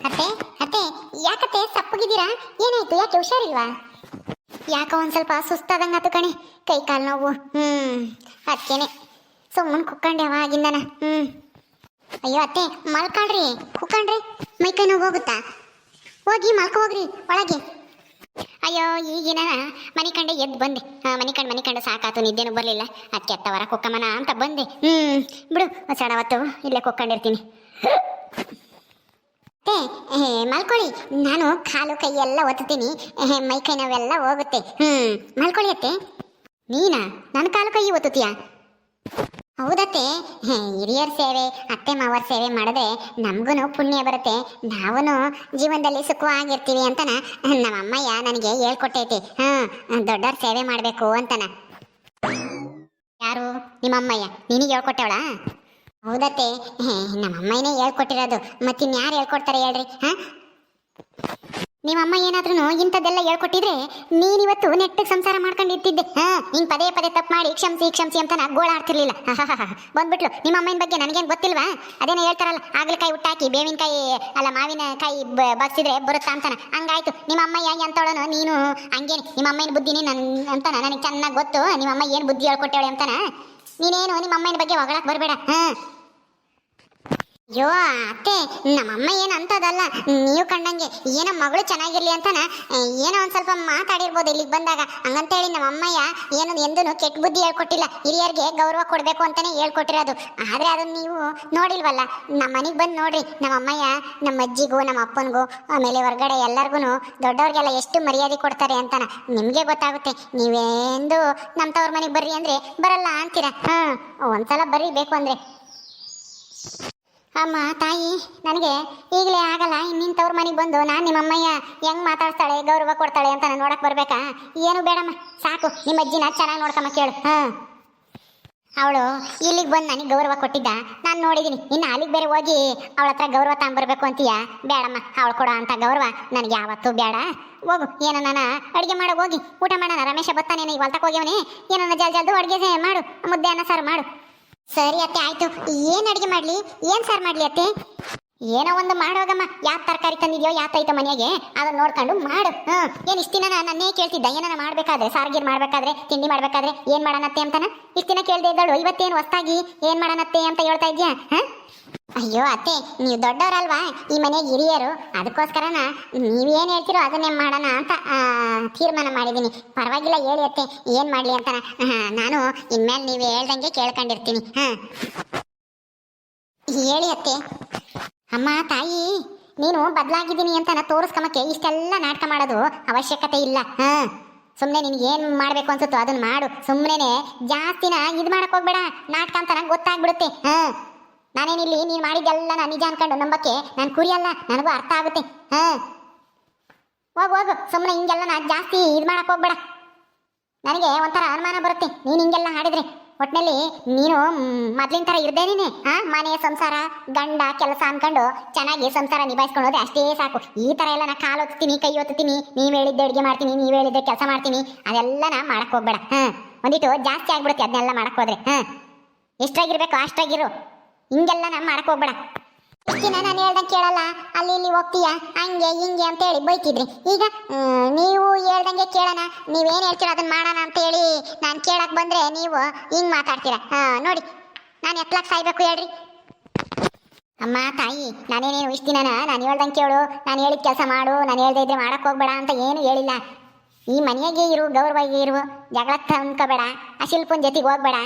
ಅತ್ತೆ ಅತ್ತೆ, ಯಾಕತ್ತೆ ಸಪ್ಪಗಿದ್ದೀರಾ? ಏನಾಯ್ತು, ಯಾಕೆ ಹುಷಾರಿಲ್ವಾ? ಯಾಕೋ ಒಂದು ಸ್ವಲ್ಪ ಸುಸ್ತಾದಂಗಾತು ಕಣೆ ಕೈ ಕಾಲು ನೋವು, ಹ್ಮ್ ಅದಕ್ಕೇನೆ ಸುಮ್ಮನೆ ಕುಕ್ಕಂಡೆ ಆಗಿಂದನ ಹ್ಮ್. ಅಯ್ಯೋ ಅತ್ತೆ, ಮಲ್ಕೊಳ್ರಿ, ಕುಕ್ಕಂಡ್ರಿ ಮೈ ಕೈ ನೋವು ಹೋಗುತ್ತಾ? ಹೋಗಿ ಮಲ್ಕೊ ಹೋಗ್ರಿ, ಒಳಗೆ. ಅಯ್ಯೋ, ಈಗಿನ ಮನೆ ಕಂಡೆ ಎದ್ದು ಬಂದೆ. ಮನಿ ಕಂಡು, ಮನೆ ಕಂಡು ಸಾಕಾತು, ನಿದ್ದೇನು ಬರಲಿಲ್ಲ. ಅದಕ್ಕೆ ಅತ್ತವರ ಕುಕ್ಕಮ್ಮನ ಅಂತ ಬಂದೆ. ಹ್ಮ್, ಬಿಡು ಸಡ ಅವತ್ತು ಇಲ್ಲೇ ಕುಕ್ಕಂಡಿರ್ತೀನಿ. ಅತ್ತೆ ಮಲ್ಕೊಳ್ಳಿ. ನಾನು ಕಾಲು ಕೈ ಎಲ್ಲ ಒತ್ತೀನಿ. ಮೈ ಕೈ ನಾವೆಲ್ಲ ಹೋಗುತ್ತೆ. ಹ್ಮ್, ಮಲ್ಕೊಳ್ಳಿ ಅತ್ತೆ. ನೀನಾ? ನನ್ನ ಕಾಲು ಕೈ ಒತ್ತುತ್ತೀಯಾ? ಹೌದತ್ತೆ. ಹಿರಿಯರ ಸೇವೆ, ಅತ್ತೆ ಮಾವರ ಸೇವೆ ಮಾಡಿದ್ರೆ ನಮಗೂ ಪುಣ್ಯ ಬರುತ್ತೆ. ನಾವೂ ಜೀವನದಲ್ಲಿ ಸುಖವಾಗಿರ್ತೀವಿ ಅಂತನ ನಮ್ಮ ಅಮ್ಮಯ್ಯ ನನಗೆ ಹೇಳ್ಕೊಟ್ಟೈತಿ. ಹಾ, ದೊಡ್ಡವ್ರ ಸೇವೆ ಮಾಡಬೇಕು ಅಂತನ. ಯಾರು? ನಿಮ್ಮ ಅಮ್ಮಯ್ಯ ನಿನಗೆ ಹೇಳ್ಕೊಟ್ಟವಳಾ? ಹೌದತ್ತೆ. ನಮ್ಮ ಅಮ್ಮನೇ ಹೇಳ್ಕೊಟ್ಟಿರೋದು. ಮತ್ತಿನ್ಯಾರು ಹೇಳ್ಕೊಡ್ತಾರೆ ಹೇಳ್ರಿ, ಹಾ? ನಿಮ್ಮ ಅಮ್ಮ ಏನಾದ್ರೂ ಇಂಥದ್ದೆಲ್ಲ ಹೇಳ್ಕೊಟ್ಟಿದ್ರೆ ನೀನಿವತ್ತು ನೆಟ್ಟಿಗೆ ಸಂಸಾರ ಮಾಡ್ಕೊಂಡು ಇರ್ತಿದ್ದೆ ಹಿಂಗ್ ಪದೇ ಪದೇ ತಪ್ಪು ಮಾಡಿ ಕ್ಷಮಿಸಿ ಕ್ಷಮಿಸಿ ಅಂತ ನಾ ಗೋಳಾಡ್ತಿರ್ಲಿಲ್ಲ ಬಂದ್ಬಿಟ್ಲು. ನಿಮ್ಮ ಅಮ್ಮನ ಬಗ್ಗೆ ನನಗೇನು ಗೊತ್ತಿಲ್ವಾ? ಅದೇನೋ ಹೇಳ್ತಾರಲ್ಲ ಆಗ್ಲಕಾಯಿ ಹುಟ್ಟಾಕಿ, ಬೇವಿನಕಾಯಿ, ಅಲ್ಲ ಮಾವಿನಕಾಯಿ ಬಗ್ಸಿದ್ರೆ ಬರುತ್ತಾ ಅಂತಾನ. ಹಂಗಾಯ್ತು. ನಿಮ್ಮ ಅಮ್ಮಯ್ಯ ಎಂತವಳನು ನೀನು ಹಂಗೇನೆ. ನಿಮ್ಮ ಅಮ್ಮನ ಬುದ್ಧಿನಿ ನನ್, ಅಂತಾನ. ನನಗೆ ಚೆನ್ನಾಗಿ ಗೊತ್ತು. ನಿಮ್ಮ ಅಮ್ಮ ಏನ್ ಬುದ್ಧಿ ಹೇಳ್ಕೊಟ್ಟೇಳಿ ಅಂತಾನ. ನೀನೇನು ನಿಮ್ಮ ಅಮ್ಮನ ಬಗ್ಗೆ ಹೊಗಳಕ್ ಬರಬೇಡ. ಹಾ. ಅಯ್ಯೋ ಅತ್ತೆ, ನಮ್ಮಮ್ಮ ಏನು ಅಂತದಲ್ಲ. ನೀವು ಕಂಡಂಗೆ ಏನೋ ಮಗಳು ಚೆನ್ನಾಗಿರ್ಲಿ ಅಂತಾನ? ಏನೋ ಒಂದ್ ಸ್ವಲ್ಪ ಮಾತಾಡಿರ್ಬೋದು ಇಲ್ಲಿಗೆ ಬಂದಾಗ. ಹಂಗಂತೇಳಿ ನಮ್ಮಮ್ಮಯ್ಯ ಏನು ಎಂದೂ ಕೆಟ್ಟ ಬುದ್ಧಿ ಹೇಳ್ಕೊಟ್ಟಿಲ್ಲ. ಹಿರಿಯರಿಗೆ ಗೌರವ ಕೊಡಬೇಕು ಅಂತಾನೆ ಹೇಳ್ಕೊಟ್ಟಿರೋದು. ಆದ್ರೆ ಅದನ್ನ ನೀವು ನೋಡಿಲ್ವಲ್ಲ? ನಮ್ಮ ಮನೆಗೆ ಬಂದು ನೋಡ್ರಿ. ನಮ್ಮಮ್ಮಯ್ಯ ನಮ್ಮ ಅಜ್ಜಿಗೂ, ನಮ್ಮ ಅಪ್ಪನಿಗೂ, ಆಮೇಲೆ ಹೊರಗಡೆ ಎಲ್ಲರಿಗೂ ದೊಡ್ಡವ್ರಿಗೆಲ್ಲ ಎಷ್ಟು ಮರ್ಯಾದೆ ಕೊಡ್ತಾರೆ ಅಂತಾನ. ನಿಮಗೆ ಗೊತ್ತಾಗುತ್ತೆ. ನೀವೇಂದು ನಮ್ಮ ತವ್ರ ಮನೆಗೆ ಬರ್ರಿ ಅಂದ್ರೆ ಬರಲ್ಲ ಅಂತೀರಾ. ಹಾ ಬರ್ರಿ, ಬೇಕು ಅಂದ್ರೆ. ಅಮ್ಮ, ತಾಯಿ, ನನಗೆ ಈಗಲೇ ಆಗಲ್ಲ ಇನ್ನಿಂತವ್ರ ಮನೆಗೆ ಬಂದು ನಾನು ನಿಮ್ಮ ಅಮ್ಮಯ್ಯ ಹೆಂಗ್ ಮಾತಾಡ್ತಾಳೆ ಗೌರವ ಕೊಡ್ತಾಳೆ ಅಂತ ನಾನು ನೋಡಕ್ಕೆ ಬರಬೇಕಾ? ಏನು ಬೇಡಮ್ಮ, ಸಾಕು, ನಿಮ್ಮ ಅಜ್ಜಿನ ಚೆನ್ನಾಗಿ ನೋಡ್ಕಮ್ಮ ಕೇಳು, ಹಾಂ. ಅವಳು ಇಲ್ಲಿಗೆ ಬಂದು ನನಗೆ ಗೌರವ ಕೊಟ್ಟಿದ್ದ. ನಾನು ನೋಡಿದ್ದೀನಿ ಇನ್ನು ಅಲ್ಲಿಗೆ ಬೇರೆ ಹೋಗಿ ಅವಳ ಹತ್ರ ಗೌರವ ತಗೊಂಬರ್ಬೇಕು ಅಂತೀಯ? ಬೇಡಮ್ಮ, ಅವಳು ಕೊಡೋ ಅಂತ ಗೌರವ ನನಗೆ ಯಾವತ್ತೂ ಬೇಡ. ಹೋಗು, ಏನೋ ನಾನು ಅಡುಗೆ ಮಾಡೋ ಹೋಗಿ, ಊಟ ಮಾಡೋಣ, ರಮೇಶ ಬತ್ತಾನೇನು ಈಗ ಹೊಲ್ತಕ್ಕೆ ಹೋಗ್ಯವನೇ, ಏನೋ ಜಲ್ ಜಲ್ದು ಅಡುಗೆ ಮಾಡು, ಮುದ್ದೆ ಅನ್ನ ಸಾರು ಮಾಡು. ಸರಿ ಅತ್ತೆ, ಆಯ್ತು. ಏನ್ ಅಡುಗೆ ಮಾಡ್ಲಿ? ಏನ್ ಸಾರ್ ಮಾಡ್ಲಿ ಅತ್ತೆ? ಏನೋ ಒಂದು ಮಾಡೋಗಮ್ಮ ಯಾವ ತರಕಾರಿ ತಂದಿದ್ಯೋ ಐತ ಮನೆಗೆ? ಅದನ್ನ ನೋಡ್ಕೊಂಡು ಮಾಡು. ಹ್ಮ್ ಏನ್ ಇಷ್ಟ ದಿನ ನನ್ನೇ ಕೇಳ್ತಿದ್ದ? ಏನನ ಮಾಡ್ಬೇಕಾದ್ರೆ? ಸಾರ್ಗೀರ್ ಮಾಡ್ಬೇಕಾದ್ರೆ? ತಿಂಡಿ ಮಾಡ್ಬೇಕಾದ್ರೆ? ಏನ್ ಮಾಡೋಣತ್ತೆ ಅಂತಾನ? ಇಷ್ಟ ದಿನ ಕೇಳ್ದೆ ಇದ್ದಳು. ಇವತ್ತೇನು ಹೊಸ್ತಾಗಿ ಏನ್ ಮಾಡೋಣತ್ತೆ ಅಂತ ಹೇಳ್ತಾ ಇದ್ಯಾ? ಹ? ಅಯ್ಯೋ ಅತ್ತೆ, ನೀವು ದೊಡ್ಡವರಲ್ವಾ? ಈ ಮನೆಗೆ ಹಿರಿಯರು. ಅದಕ್ಕೋಸ್ಕರನ ನೀವೇನು ಹೇಳ್ತೀರೋ ಅದನ್ನೇ ಮಾಡೋಣ ಅಂತ ತೀರ್ಮಾನ ಮಾಡಿದ್ದೀನಿ. ಪರವಾಗಿಲ್ಲ ಹೇಳಿ ಅತ್ತೆ. ಏನು ಮಾಡಲಿ ಅಂತ ನಾನು ಇನ್ಮೇಲೆ ನೀವು ಹೇಳ್ದಂಗೆ ಕೇಳ್ಕೊಂಡಿರ್ತೀನಿ. ಹಾಂ. ಹೇಳಿ ಅತ್ತೆ. ಅಮ್ಮ, ತಾಯಿ, ನೀನು ಬದಲಾಗಿದ್ದೀನಿ ಅಂತ ನಾ ತೋರಿಸ್ಕೊಂಬಕ್ಕೆ ಇಷ್ಟೆಲ್ಲ ನಾಟಕ ಮಾಡೋದು ಅವಶ್ಯಕತೆ ಇಲ್ಲ. ಹಾಂ. ಸುಮ್ಮನೆ ನಿನ್ಗೆ ಏನು ಮಾಡಬೇಕು ಅನ್ಸುತ್ತೋ ಅದನ್ನು ಮಾಡು. ಸುಮ್ಮನೆ ಜಾಸ್ತಿನ ಇದು ಮಾಡಕ್ಕೆ ಹೋಗ್ಬೇಡ. ನಾಟಕ ಅಂತ ನಂಗೆ ಗೊತ್ತಾಗ್ಬಿಡುತ್ತೆ. ಹಾಂ. ನಾನೇನಿಲ್ಲಿ ನೀನು ಮಾಡಿದ್ದೆಲ್ಲ ನಾನು ನಿಜ ಅನ್ಕೊಂಡು ನಂಬಕ್ಕೆ ನಾನು ಕುರಿಯಲ್ಲ. ನನಗೂ ಅರ್ಥ ಆಗುತ್ತೆ. ಹಾಂ. ಹೋಗು ಹೋಗು. ಸುಮ್ಮನೆ ಹಿಂಗೆಲ್ಲ ನಾ ಜಾಸ್ತಿ ಇದು ಮಾಡಕ್ಕೆ ಹೋಗ್ಬೇಡ. ನನಗೆ ಒಂಥರ ಅನುಮಾನ ಬರುತ್ತೆ. ನೀನು ಹಿಂಗೆಲ್ಲ ಹಾಡಿದ್ರೆ ಒಟ್ಟಿನಲ್ಲಿ ನೀನು ಮೊದ್ಲಿನ ಥರ ಇರ್ದೇ ನೀನೆ ಹಾಂ ಮನೆ, ಸಂಸಾರ, ಗಂಡ, ಕೆಲಸ ಅಂದ್ಕೊಂಡು ಚೆನ್ನಾಗಿ ಸಂಸಾರ ನಿಭಾಯಿಸ್ಕೊಂಡು ಹೋದ್ರೆ ಅಷ್ಟೇ ಸಾಕು. ಈ ಥರ ಎಲ್ಲ ನಾ ಕಾಲು ಒತ್ತೀನಿ, ಕೈ ಒತ್ತೀನಿ, ನೀವು ಹೇಳಿದ್ದೆ ಅಡುಗೆ ಮಾಡ್ತೀನಿ, ನೀವು ಹೇಳಿದ್ದೆ ಕೆಲಸ ಮಾಡ್ತೀನಿ, ಅದೆಲ್ಲ ನಾ ಮಾಡಕ್ಕೆ ಹೋಗ್ಬೇಡ. ಹಾಂ? ಒಂದಿಟ್ಟು ಜಾಸ್ತಿ ಆಗ್ಬಿಡುತ್ತೆ ಅದನ್ನೆಲ್ಲ ಮಾಡಕ್ಕೆ ಹೋದ್ರೆ. ಹಾಂ? ಎಷ್ಟಾಗಿರ್ಬೇಕು ಅಷ್ಟಾಗಿರು ಹಿಂಗೆಲ್ಲ ನಾ ಮಾಡಕ್ಕೆ ಹೋಗ್ಬೇಡ. ದಿನ ನಾನು ಹೇಳ್ದಂಗೆ ಕೇಳಲ್ಲ. ಅಲ್ಲಿ ಇಲ್ಲಿ ಹೋಗ್ತೀಯಾ? ಹಂಗೆ, ಹಿಂಗೆ ಅಂತ ಹೇಳಿ ಬೈತಿದ್ರಿ. ಈಗ ನೀವು ಹೇಳ್ದಂಗೆ ಕೇಳೋಣ. ನೀವೇನು ಹೇಳ್ತೀರ ಅದನ್ನ ಮಾಡೋಣ ಅಂತ ಹೇಳಿ ನಾನು ಕೇಳಕ್ ಬಂದ್ರೆ ನೀವು ಹಿಂಗ್ ಮಾತಾಡ್ತೀರಾ. ಹಾ, ನೋಡಿ. ನಾನು ಎತ್ತಲಕ್ಕೆ ಸಾಯ್ಬೇಕು ಹೇಳ್ರಿ. ಅಮ್ಮ, ತಾಯಿ, ನಾನೇನೇನು ಇಷ್ಟ ದಿನ ನಾನು ಹೇಳ್ದಂಗೆ ಕೇಳು. ನಾನು ಹೇಳಿದ ಕೆಲಸ ಮಾಡು. ನಾನು ಹೇಳ್ದೆ ಇದ್ರೆ ಮಾಡಕ್ ಹೋಗ್ಬೇಡ ಅಂತ ಏನು ಹೇಳಿಲ್ಲ. ಈ ಮನೆಯಾಗೆ ಇರು, ಗೌರವಾಗಿ ಇರು. ಜಗಳ ತಂದ್ಕೋಬೇಡ. ಆ ಶಿಲ್ಪನ ಜೊತೆಗೆ ಹೋಗ್ಬೇಡ.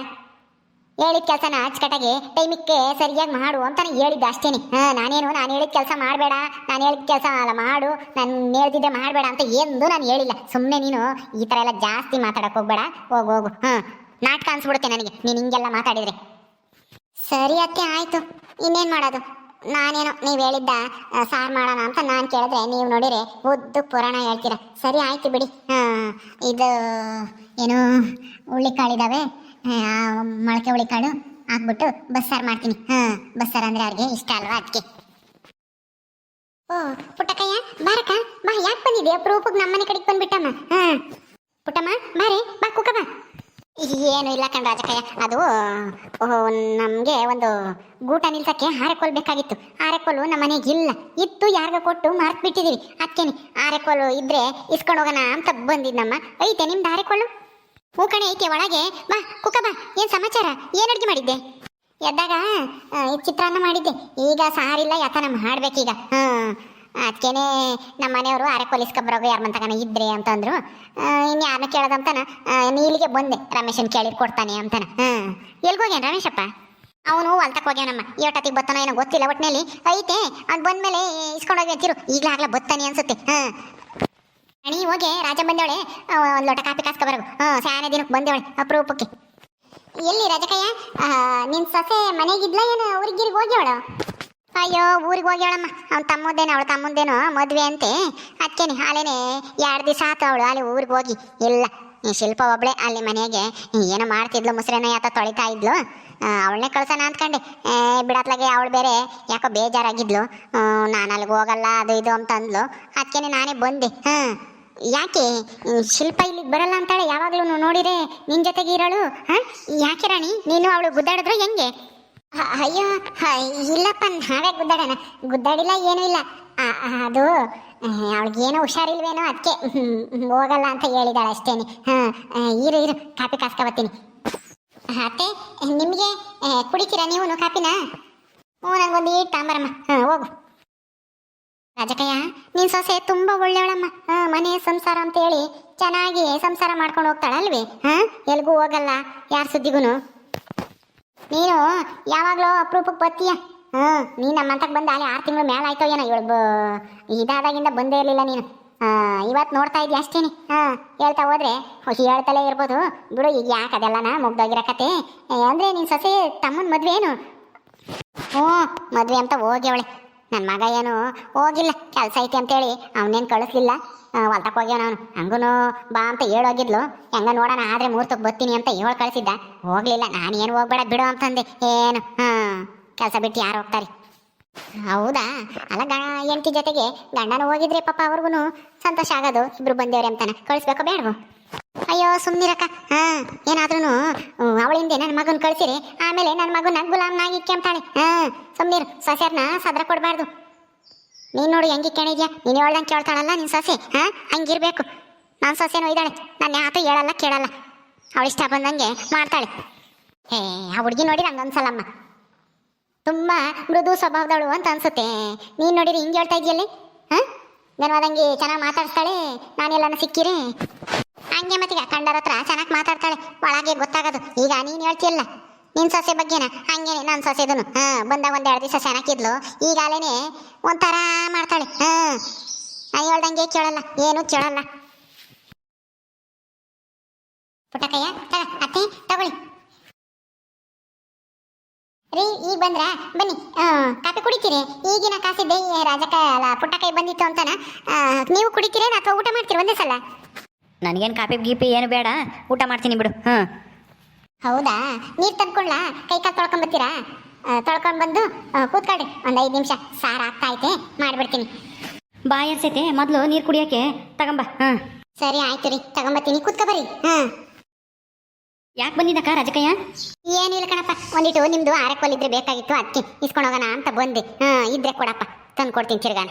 ಹೇಳಿದ ಕೆಲಸನ ಅಚ್ಚುಕಟ್ಟಾಗಿ ಟೈಮಿಗೆ ಸರಿಯಾಗಿ ಮಾಡು ಅಂತಾನೆ ಹೇಳಿದ್ದೆ ಅಷ್ಟೇನೆ. ನಾನೇನು ನಾನು ಹೇಳಿದ ಕೆಲಸ ಮಾಡಬೇಡ ನಾನು ಹೇಳಿದ ಕೆಲಸ ಅಲ್ಲ ಮಾಡು ನಾನು ಹೇಳ್ತಿದ್ದೆ ಮಾಡಬೇಡ ಅಂತ ಎಂದು ನಾನು ಹೇಳಿಲ್ಲ. ಸುಮ್ಮನೆ ನೀನು ಈ ಥರ ಎಲ್ಲ ಜಾಸ್ತಿ ಮಾತಾಡಕ್ಕೆ ಹೋಗಬೇಡ ಹೋಗು ಹೋಗು. ಹಾಂ ನಾಟಕ ಅನ್ಸ್ಬಿಡುತ್ತೆ ನನಗೆ ನೀನು ಹಿಂಗೆಲ್ಲ ಮಾತಾಡಿದ್ರೆ. ಸರಿ ಅತ್ತೆ ಆಯ್ತು. ಇನ್ನೇನು ಮಾಡೋದು? ನಾನೇನು ನೀವು ಹೇಳಿದ್ದ ಸಾರ್ ಮಾಡೋಣ ಅಂತ ನಾನು ಕೇಳಿದ್ರೆ ನೀವು ನೋಡಿರಿ ಉದ್ದು ಪುರಾಣ ಹೇಳ್ತೀರ. ಸರಿ ಆಯ್ತು ಬಿಡಿ. ಹಾಂ ಇದು ಏನು ಆ, ಮೊಳಕೆ ಹುಳಿಕಾಳು ಹಾಕ್ಬಿಟ್ಟು ಬಸ್ಸಾರು ಮಾಡ್ತೀನಿ. ಹಾಂ, ಬಸ್ಸಾರು ಅಂದ್ರೆ ಅವ್ರಿಗೆ ಇಷ್ಟ ಅಲ್ವಾ ಅದಕ್ಕೆ ಓ, ಪುಟ್ಟಕ್ಕಯ್ಯ, ಬಾರಕ್ಕ. ಬಾ, ಯಾಕೆ ಬಂದಿದ್ದೆ ಅಪ್ರೂಪಕ್ಕೆ ನಮ್ಮನೆ ಕಡೆಗೆ ಬಂದ್ಬಿಟ್ಟಮ್ಮ. ಹಾಂ. ಪುಟ್ಟಮ್ಮ, ಬಾರೆ, ಬಾ ಕುಕ್ಕ ಬಾ. ಏನು ಇಲ್ಲ ಕಣ್ ರಾಜಕಯ್ಯ, ಅದು ನಮಗೆ ಒಂದು ಗೂಟ ನಿಲ್ಸಕ್ಕೆ ಆರೆಕೋಲ್ ಬೇಕಾಗಿತ್ತು. ಹಾರೆಕೋಲು ನಮ್ಮ ಮನೆಗೆ ಇಲ್ಲ. ಇತ್ತು, ಯಾರಿಗ ಕೊಟ್ಟು ಮಾರ್ಕ್ ಬಿಟ್ಟಿದೀವಿ ಅದಕ್ಕೇನೆ ಆರೆಕೋಲು ಇದ್ರೆ ಇಸ್ಕೊಂಡು ಹೋಗೋಣ ಅಂತ ಬಂದಿದ್ದಮ್ಮ ಐತೆ, ನಿಮ್ದು ಆರೆಕೋಲು? ಹೂ ಕಣೆ, ಐತೆ, ಒಳಗೆ. ಬಾ, ಕುಕ್ಕ ಬಾ. ಏನು ಸಮಾಚಾರ? ಏನು ಅಡುಗೆ ಮಾಡಿದ್ದೆ? ಎದ್ದಾಗ ಚಿತ್ರಾನ್ನ ಮಾಡಿದ್ದೆ. ಈಗ ಸಾರಿಲ್ಲ, ಯಾತನ ಮಾಡ್ಬೇಕೀಗ. ಹಾಂ ಅದಕ್ಕೇನೆ ನಮ್ಮ ಮನೆಯವರು ಅರೆ ಇಸ್ಕೊಬ್ರಾಗು ಯಾರ ಮಂತಕನ ಇದ್ರೆ ಅಂತಂದ್ರು. ಇನ್ನು ಯಾರನ್ನ ಕೇಳೋದಂತಾನ ನೀಲಿಗೆ ಬಂದೆ. ರಮೇಶನ್ ಕೇಳಿ ಕೊಡ್ತಾನೆ ಅಂತಾನ. ಹಾಂ, ಎಲ್ಗೋಗ್ಯಾನ ರಮೇಶಪ್ಪ? ಅವನು ಹೊಲ್ತಕ್ಕೆ ಹೋಗ್ಯಾನಮ್ಮ. ಏಟತ್ತಿಗೆ ಬತ್ತಾನೋ ಏನೋ ಗೊತ್ತಿಲ್ಲ ಒಟ್ಟಿನಲ್ಲಿ ಐತೆ, ಅವ್ನು ಬಂದ್ಮೇಲೆ ಇಸ್ಕೊಂಡೋಗಿ ಅಂತಿರು ಈಗಲಾಗ್ಲ ಬತ್ತಾನೆ ಅನ್ಸುತ್ತೆ. ಹಾಂ. ಅಣಿ ಹೋಗಿ ರಾಜ ಬಂದವಳೆ ಒಂದು ಲೋಟ ಕಾಪಿ ಕಾಸ್ಕೊಬರಗು ಹಾಂ ಸ್ಯಾನೆ ದಿನಕ್ಕೆ ಬಂದವಳೆ, ಅಪರೂಪಕ್ಕೆ. ಎಲ್ಲಿ ರಾಜಕಯ್ಯ? ನಿನ್ನ ನಿನ್ ಸೊಸೆ ಮನೆಗಿದ್ಲ ಏನು? ಊರಿಗಿರಿಗೆ ಹೋಗ್ಯವಳು? ಅಯ್ಯೋ, ಊರಿಗೆ ಹೋಗ್ಯಾಳಮ್ಮ. ಅವ್ನ ತಮ್ಮದೇನೋ, ಅವಳು ತಮ್ಮಂದೇನೋ ಮದ್ವೆ ಅಂತೆ. ಅದಕ್ಕೇನೆ ಹಾಲೇನೆ ಎರಡು ದಿವಸ ಆತು ಅವಳು, ಅಲ್ಲಿ ಊರಿಗೆ ಹೋಗಿ. ಇಲ್ಲ ಶಿಲ್ಪ ಒಬ್ಳೆ, ಅಲ್ಲಿ ಮನೆಗೆ ಏನೋ ಮಾಡ್ತಿದ್ಲು ಮುಸ್ರೇನ ಯಾತ ತೊಳಿತಾ ಇದ್ಲು. ಅವಳನ್ನೇ ಕಳ್ಸೋಣ ಅಂದ್ಕೊಂಡೆ. ಬಿಡತ್ಲಾಗೆ ಅವಳು ಬೇರೆ ಯಾಕೋ ಬೇಜಾರಾಗಿದ್ಲು. ನಾನು ಅಲ್ಲಿಗೆ ಹೋಗಲ್ಲ, ಅದು ಇದು ಅಂತ ಅಂದ್ಲು ಅದಕ್ಕೇನೆ ನಾನೇ ಬಂದೆ. ಹಾಂ ಯಾಕೆ? ಶಿಲ್ಪ ಇಲ್ಲಿಗೆ ಬರಲ್ಲ ಅಂತಾಳೆ? ಯಾವಾಗಲೂ ನೋಡಿದ್ರೆ ನಿನ್ ಜೊತೆಗೆ ಇರಳು, ಹಾ? ಯಾಕೆ ರಾಣಿ? ನೀನು ಅವಳು ಗುದ್ದಾಡಿದ್ರೆ ಹೆಂಗೆ? ಅಯ್ಯೋ ಇಲ್ಲಪ್ಪ, ನಾವೇ ಗುದ್ದಾಡೋಣ. ಗುದ್ದಾಡಿಲ್ಲ, ಏನೂ ಇಲ್ಲ. ಅದು ಅವಳಿಗೇನೋ ಹುಷಾರಿಲ್ವೇನೋ ಅದಕ್ಕೆ ಹೋಗಲ್ಲ ಅಂತ ಹೇಳಿದಾಳೆ ಅಷ್ಟೇನೆ ಹಾಂ ಇರು ಇರು ಕಾಪಿ ಕಾಸ್ಕೊಬತ್ತೀನಿ ಅತ್ತೆ, ನಿಮಗೆ ಕುಡಿತೀರಾ ನೀವು? ಕಾಪಿನ ಹ್ಞೂ, ನಂಗೊಂದು ಈಟ್ ತಾಂಬರಮ್ಮ. ಹಾಂ, ಹೋಗು. ರಾಜಕಯ್ಯ, ನಿನ್ ಸೊಸೆ ತುಂಬಾ ಒಳ್ಳೆಯವಳಮ್ಮ. ಮನೆ ಸಂಸಾರ ಅಂತ ಹೇಳಿ ಚೆನ್ನಾಗಿ ಸಂಸಾರ ಮಾಡ್ಕೊಂಡು ಹೋಗ್ತಾಳಲ್ವೇ? ಹಾ, ಎಲ್ಗೂ ಹೋಗಲ್ಲ ಯಾರ ಸುದ್ದಿಗೂನು? ನೀನು ಯಾವಾಗ್ಲೋ ಅಪರೂಪಕ್ಕೆ ಬರ್ತೀಯ ಹಾ, ನೀನು ನಮ್ಮಂತಕ್ಕೆ ಬಂದ ಅಲ್ಲಿ ಆರು ತಿಂಗಳು ಮೇಲೆ ಆಯ್ತೋ ಏನೋ ಇವಳು ಇದಾದಾಗಿಂದ ಬಂದೇ ಇರಲಿಲ್ಲ ನೀನು. ಇವತ್ತು ನೋಡ್ತಾ ಇದ್ಯಾ ಅಷ್ಟೇನೆ? ಹಾ, ಹೇಳ್ತಾ ಹೋದ್ರೆ ಹೇಳ್ತಲೇ ಇರ್ಬೋದು. ಬಿಡು, ಈಗ ಯಾಕೆ ನಾ ಮುಗ್ದೋಗಿರೋ ಕತೆ. ಅಂದ್ರೆ ನಿನ್ ಸೊಸೆ ತಮ್ಮನ ಮದ್ವೆ ಏನು ಹ್ಞೂ ಮದ್ವೆ ಅಂತ ಹೋಗ್ಯವಳೆ. ನನ್ನ ಮಗ ಏನು ಹೋಗಿಲ್ಲ, ಕೆಲಸ ಐತಿ ಅಂತೇಳಿ ಅವನೇನು ಕಳಿಸ್ಲಿಲ್ಲ. ಹೊಲ್ತಕ್ಕೆ ಹೋಗ್ಯಾನ ಅವನು ಹಂಗೂ ಬಾ ಅಂತ ಹೇಳೋಗಿದ್ಲು ಹೆಂಗ ನೋಡೋಣ, ಆದ್ರೆ ಮೂರ್ತಕ್ಕೆ ಬರ್ತೀನಿ ಅಂತ ಹೇಳಿ ಕಳಿಸಿದ್ದ. ಹೋಗ್ಲಿಲ್ಲ, ನಾನು ಏನು ಹೋಗ್ಬೇಡ ಬಿಡು ಅಂತಂದೆ. ಏನು? ಹಾಂ, ಕೆಲಸ ಬಿಟ್ಟು ಯಾರು ಹೋಗ್ತಾರೆ? ಹೌದಾ? ಅಲ್ಲ ಗ ಹೆಂಡತಿ ಜೊತೆಗೆ ಗಂಡನ ಹೋಗಿದ್ರೆ ಪಾಪ ಅವ್ರಿಗೂ ಸಂತೋಷ ಆಗೋದು. ಇಬ್ರು ಬಂದೇವ್ರೆ ಅಂತಾನೆ. ಕಳಿಸ್ಬೇಕು ಬೇಡವೋ? ಅಯ್ಯೋ ಸುಮ್ಮನಿರಕ್ಕ ಹಾ ಏನಾದ್ರೂ ಅವಳಿಂದೆ ನನ್ನ ಮಗನ್ ಕಳ್ಸಿರಿ. ಆಮೇಲೆ ನನ್ನ ಮಗನ ಗುಲಾಮ್ನಾಗಿ ಇಕ್ಕೆಂತಾಳೆ ಹಾ ಸುಮ್ಮನಿರು ಸೊಸೆಯರ್ನ ಸದ್ರ ಕೊಡಬಾರ್ದು. ನೀನ್ ನೋಡಿ, ಹೆಂಗೆ ಕೇಳಿದ್ಯಾ ನೀನು ಹೇಳ್ದಂಗೆ ಕೇಳ್ತಾಳಲ್ಲ ನಿನ್ ಸೊಸೆ? ಹಾ, ಹಂಗಿರ್ಬೇಕು. ನನ್ನ ಸೊಸೆನೂ ಇದ್ದಾಳೆ. ನನ್ನ ಯಾತು ಹೇಳಲ್ಲ, ಕೇಳಲ್ಲ. ಅವಳು ಇಷ್ಟ ಬಂದಂಗೆ ಮಾಡ್ತಾಳೆ. ಹೇ, ಆ ಹುಡುಗಿ ನೋಡಿ ನಂಗೆ ಅನ್ಸಲ್ಲಮ್ಮ ತುಂಬಾ ಮೃದು ಸ್ವಭಾವದವಳು ಅಂತ ಅನ್ಸುತ್ತೆ. ನೀನ್ ನೋಡಿರಿ ಹಿಂಗೆ ಹೇಳ್ತಾ ಇದೆಯಲ್ಲೇ? ಹಾ? ಗನವಾದಂಗೆ ಚೆನ್ನಾಗಿ ಮಾತಾಡ್ತಾಳೆ ನಾನೆಲ್ಲನ ಸಿಕ್ಕಿರಿ? ಹಂಗೆ ಮತ್ತೀಗ ಕಂಡರ ಹತ್ರ ಚೆನ್ನಾಗಿ ಮಾತಾಡ್ತಾಳೆ. ಒಳಗೆ ಗೊತ್ತಾಗೋದು. ಈಗ ನೀನು ಹೇಳ್ತಿಯಲ್ಲ, ನಿನ್ ಸೊಸೆ ಬಗ್ಗೆನ? ಹಂಗೇನೆ ನನ್ನ ಸೊಸೆದನು. ಹಾ, ಬಂದಾಗ ಒಂದ್ ಎರಡು ದಿವಸ ಚೆನ್ನಾಗಿದ್ಲು ಈಗಾಲೇನೆ ಒಂಥರ ಮಾಡ್ತಾಳೆ. ಹಾಂ, ನಾನು ಹೇಳ್ದಂಗೆ ಕೇಳಲ್ಲ, ಏನು ಕೇಳಲ್ಲ. ಪುಟ್ಟಕಯ್ಯ ತಗ, ಅತ್ತೆ, ತಗೊಳ್ಳಿ. ರೀ ಈಗ ಬಂದ್ರ ಬನ್ನಿ ಕಾಫಿ ಕುಡಿತೀರಿ. ಈಗಿನ ಕಾಸಿದ್ದೆ ರಾಜಕ ಅಲ್ಲ ಪುಟ್ಟಕೈ ಬಂದಿತ್ತು ಅಂತಾನ. ನೀವು ಕುಡಿತೀರೇನು ಅಥವಾ ಊಟ ಮಾಡ್ತೀರಿ ಒಂದೇ ಸಲ? ನನಗೇನು ಕಾಫಿ ಗೀಪಿ ಏನು ಬೇಡ. ಊಟ ಮಾಡ್ತೀನಿ ಬಿಡು. ಹಾಂ ಹೌದಾ? ನೀರು ತಂದ್ಕೊಳ್ಳ ಕೈ ಕಾಲು ತೊಳ್ಕೊಂಡ್ ಬರ್ತೀರಾ? ತೊಳ್ಕೊಂಡು ಬಂದು ಕೂತ್ಕೊಳ್ರಿ. ಒಂದು ಐದು ನಿಮಿಷ. ಸಾರು ಆಗ್ತಾ ಐತೆ ಮಾಡಿಬಿಡ್ತೀನಿ. ಬಾಯ್ ಅನ್ಸೈತೆ ಮೊದಲು ನೀರು ಕುಡಿಯೋಕ್ಕೆ ತಗೊಂಬ. ಹಾಂ ಸರಿ ಆಯ್ತು ರೀ. ತಗೊಂಬತ್ತೀನಿ. ಕೂತ್ಕೊ ಬರ್ರಿ. ಹಾಂ ಯಾಕೆ ಬಂದಿದ್ದಕ್ಕ ರಾಜಕಯ್ಯ? ಏನಿಲ್ಲ ಕಣಪ್ಪ ಒಂದಿಟ್ಟು ನಿಮ್ದು ಆರಕ್ಕೋಲ್ ಇದ್ರೆ ಬೇಕಾಗಿತ್ತು ಅದಕ್ಕೆ ಇಸ್ಕೊಂಡು ಹೋಗೋಣ ಅಂತ ಬಂದೆ. ಹಾ ಇದ್ರೆ ಕೊಡಪ್ಪ ತಂದು ಕೊಡ್ತೀನಿ ತಿರ್ಗಾನ.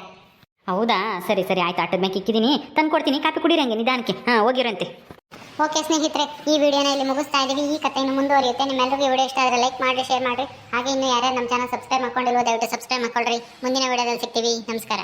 ಹೌದಾ? ಸರಿ ಸರಿ ಆಯ್ತು ಆಟದ ಮ್ಯಾಕೆ ಇಕ್ಕಿದ್ದೀನಿ ತಂದು ಕೊಡ್ತೀನಿ ಕಾಪಿ ಕುಡಿರಂಗೆ ನಿಧಾನಕ್ಕೆ. ಹಾಂ ಹೋಗಿರಂತೆ. ಓಕೆ ಸ್ನೇಹಿತರೆ ಈ ವಿಡಿಯೋನ ಇಲ್ಲಿ ಮುಗಿಸ್ತಾ ಇದೀವಿ ಈ ಕಥೆ ಇನ್ನು ಮುಂದುವರಿಯುತ್ತೆ. ನಿಮ್ಮೆಲ್ಲರಿಗೂ ವಿಡಿಯೋ ಇಷ್ಟ ಆದರೆ ಲೈಕ್ ಮಾಡಿ ಶೇರ್ ಮಾಡಿ ಹಾಗೆ ಇನ್ನು ಯಾರ್ಯಾರು ನಮ್ಮ ಚಾನಲ್ ಸಬ್ಸ್ಕ್ರೈಬ್ ಮಾಡ್ಕೊಂಡಿಲ್ವೋ ದಯವಿಟ್ಟು ಸಬ್ಸ್ಕ್ರೈಬ್ ಮಾಡ್ಕೊಳ್ರಿ. ಮುಂದಿನ ವಿಡಿಯೋದಲ್ಲಿ ಸಿಗ್ತೀವಿ. ನಮಸ್ಕಾರ.